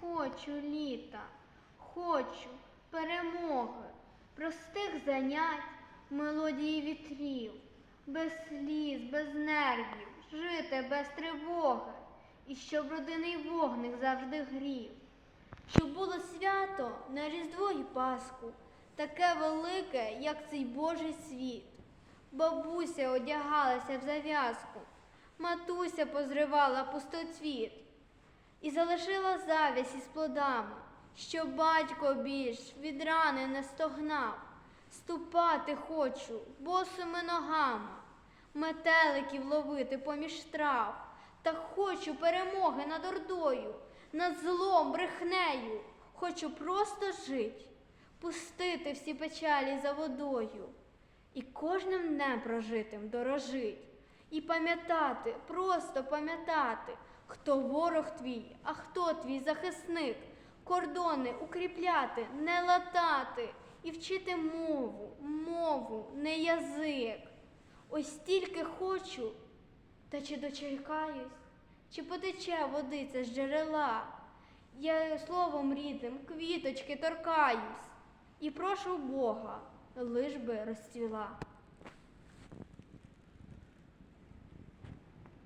хочу літа, хочу перемоги, простих занять, мелодії вітрів, без сліз, без нервів, жити без тривоги, і щоб родинний вогник завжди грів. Щоб було свято на Різдво і Пасху, таке велике, як цей Божий світ. Бабуся одягалася в зав'язку, матуся позривала пустоцвіт і залишила завість із плодами, щоб батько більш від рани не стогнав. Ступати хочу босими ногами, метеликів ловити поміж трав, та хочу перемоги над ордою, над злом, брехнею. Хочу просто жить, пустити всі печалі за водою і кожним днем прожитим дорожить, і пам'ятати, просто пам'ятати, хто ворог твій, а хто твій захисник, кордони укріпляти, не латати і вчити мову, мову, не язик. Ось тільки хочу, та чи дочекаюсь, чи потече водиця з джерела. Я словом рідним квіточки торкаюсь і прошу Бога, лиш би розцвіла.